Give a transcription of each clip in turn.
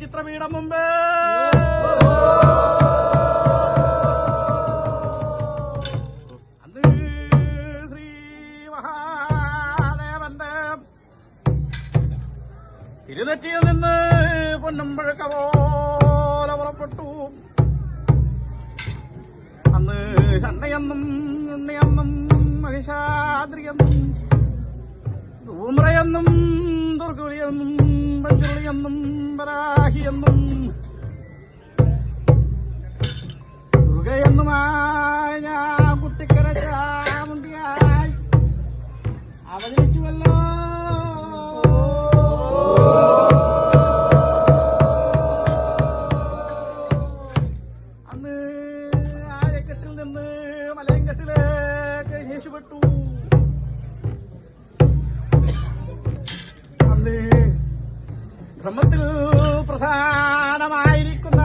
ചിത്രപീഠം മുമ്പേ അന്ന് ശ്രീ മഹാദേവന്റെ തിരുനെറ്റിയിൽ നിന്ന് പൊന്നമ്പഴക്ക പോലെ പുറപ്പെട്ടു. അന്ന് ചണ്ടയെന്നും ഉണ്ണിയെന്നും മഹിഷാദ്രിയെന്നും ധൂമ്രയെന്നും ദുർഗുളിയെന്നും പഞ്ചുളിയെന്നും വരാഹിയെന്നും ദുർഗയെന്നുമായ ഞാൻ കുട്ടിക്കര ചാമുണ്ടിയായി അവതരിച്ചുവല്ലോ അന്ന് ആയക്കെട്ടിൽ നിന്ന് മലയങ്കട്ടിലേക്ക് യേശുപ്പെട്ടു അന്ന് ബ്രഹ്മത്തിൽ പ്രധാനമായിരിക്കുന്ന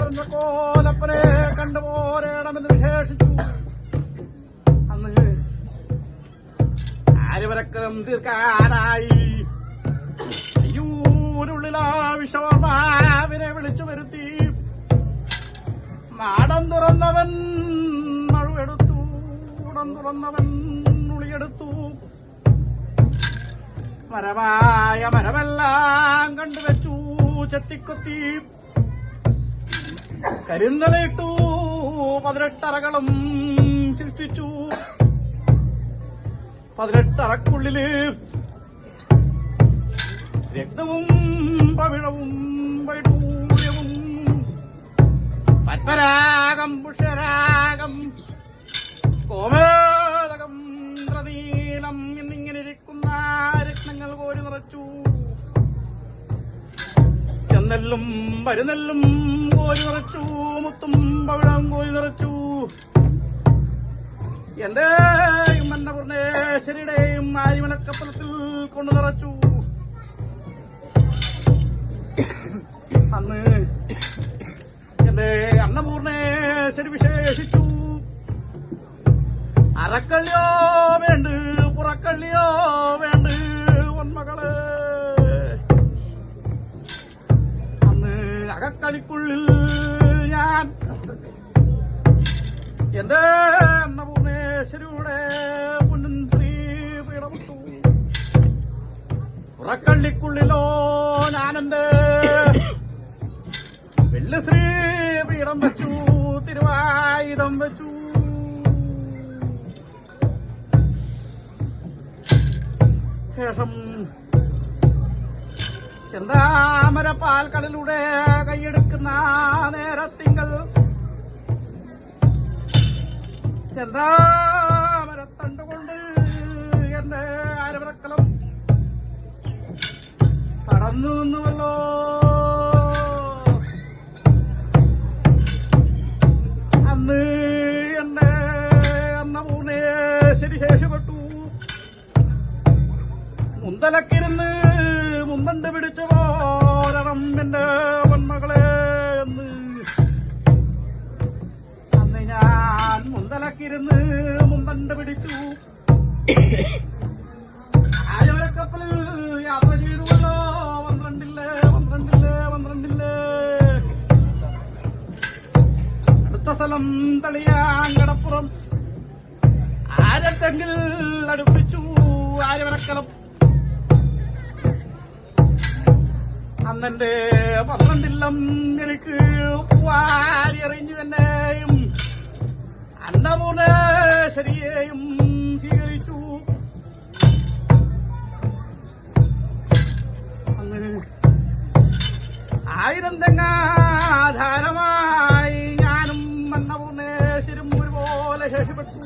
ബ്രഹ്മകോലപ്പനെ കണ്ടുപോരേണമെന്ന് വിശേഷിച്ചു. അന്ന് ആര്യവരക്കരം തീർക്കാനായി അയ്യൂരുള്ളിലാ വിളിച്ചു വരുത്തി. നാടം തുറന്നവൻ മഴുവെടുത്തു ഉടം തുറന്നവൻ ഉളിയെടുത്തു. മരമായ മരമെല്ലാം കണ്ടുവച്ചു ചെത്തിക്കൊത്തി. കരിന്തലയിട്ടു പതിനെട്ടറകളും സൃഷ്ടിച്ചു. പതിനെട്ടറക്കുള്ളിൽ രക്തവും പവിഴവും വൈഡൂര്യവും. പത്മരാഗം പുഷ്യരാഗം കോമേതകം രത്നങ്ങൾ കോരി നിറച്ചു ചെന്നെല്ലും മരുന്നെല്ലും കോരി നിറച്ചു മുത്തും പവിടം കോരി നിറച്ചു എന്റെയും അന്നപൂർണേശ്വരിയുടെയും ആരിമലക്കപ്പലത്തിൽ കൊണ്ടു നിറച്ചു. അന്ന് എന്റെ അന്നപൂർണേശ്വരി വിശേഷിച്ചു. അറക്കള്ളിയോ അകക്കളിക്കുള്ളിൽ ഞാൻ. എന്റെ അന്നപൂർണേശ്വരിയുടെ പൊന്നൻ ശ്രീ പീഠമിട്ടു പുറക്കള്ളിക്കുള്ളിലോ ഞാനെന്റെ വെള്ളിശ്രീ പീഠം വെച്ചു തിരുവായുധം വെച്ചു. ശേഷം ചെന്താമര പാൽക്കടലിലൂടെ കൈയെടുക്കുന്ന നേരത്തിങ്കൾ. ചെന്താമരത്തണ്ടുകൊണ്ട് എന്റെ അരവറക്കലം കടന്നു നിന്നുവല്ലോ. അന്ന് എന്റെ ശരി ശേഷപ്പെട്ടു മുന്തലക്കിരുന്ന് ഞാൻ മുമ്പണ്ട് പിടിച്ചു. ആയോരക്കപ്പലിൽ യാത്ര ചെയ്തുവല്ലോ. പന്ത്രണ്ടില്ലേ പന്ത്രണ്ടില്ലേ പന്ത്രണ്ടില്ലേ അടുത്ത സ്ഥലം തളിയാങ്കടപ്പുറം. ആരത്തെങ്കിൽ അടുപ്പിച്ചു ആര്യവരക്കലം അന്നെന്റെ പന്ത്രണ്ടില്ലം എനിക്ക് വാരി എറിഞ്ഞു എന്നെയും അന്നപൂർണേശ്വരിയെയും സ്വീകരിച്ചു. അങ്ങനെ ആയിരം തെങ്ങാധാരമായി ഞാനും അന്നപൂർണേശ്വരും ഒരുപോലെ ശേഷിപ്പെട്ടു.